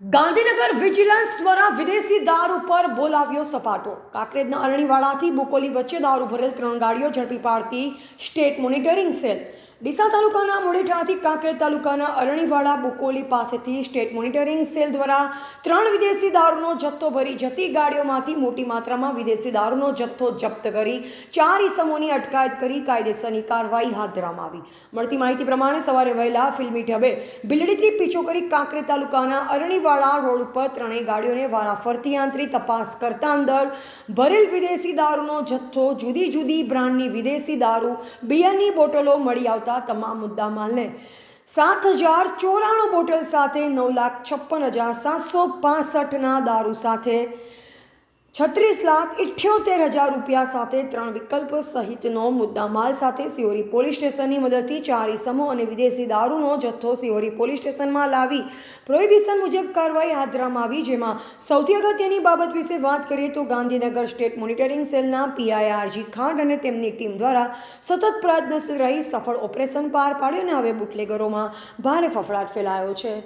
Gandhinagar vigilance દ્વારા વિદેશી દારૂ પર બોલાવ્યો સપાટો. કાંકરેજના અરણીવાડાથી બુકોલી વચ્ચે દારૂ ભરેલ ત્રણ ગાડીઓ ઝડપી પાડતી સ્ટેટ મોનિટરિંગ સેલ ડીસા તાલુકાના મોડેઠાથી કાંકેર તાલુકાના અરણીવાડા બુકોલી પાસેથી સ્ટેટ મોનિટરિંગ સેલ દ્વારા ત્રણ વિદેશી દારૂનો જથ્થો ભરી જતી ગાડીઓમાંથી મોટી માત્રામાં વિદેશી દારૂનો જથ્થો જપ્ત કરી ચાર ઇસમોની અટકાયત કરી કાયદેસરની કાર્યવાહી હાથ ધરવામાં આવી. મળતી માહિતી પ્રમાણે સવારે વહેલા ફિલ્મી ઢબે બિલડીથી પીછો કરી કાંકરે તાલુકાના અરણીવાડા રોડ ઉપર ત્રણેય ગાડીઓને વારાફરતી આંતરી તપાસ કરતા અંદર ભરેલ વિદેશી દારૂનો જથ્થો જુદી જુદી બ્રાન્ડની વિદેશી દારૂ, બિયરની બોટલો મળી આવતા તમામ મુદ્દામાલને સાત હજાર ચોરાણું બોટલ સાથે નવ લાખ છપ્પન હજાર સાતસો પાસઠના દારૂ સાથે છત્રીસ લાખ ઇઠ્યોતેર હજાર રૂપિયા સાથે ત્રણ વિકલ્પ સહિતનો મુદ્દામાલ સાથે સિયોરી પોલીસ સ્ટેશનની મદદથી ચાર ઇસમો અને વિદેશી દારૂનો જથ્થો સિયોરી પોલીસ સ્ટેશનમાં લાવી પ્રોહિબિશન મુજબ કાર્યવાહી હાથ ધરવામાં આવી. જેમાં સૌથી અગત્યની બાબત વિશે વાત કરીએ તો ગાંધીનગર સ્ટેટ મોનિટરિંગ સેલના પીઆઈઆરજી ખાંડ અને તેમની ટીમ દ્વારા સતત પ્રયત્નશીલ રહી સફળ ઓપરેશન પાર પાડ્યું અને હવે બુટલેગરોમાં ભારે ફફડાટ ફેલાયો છે.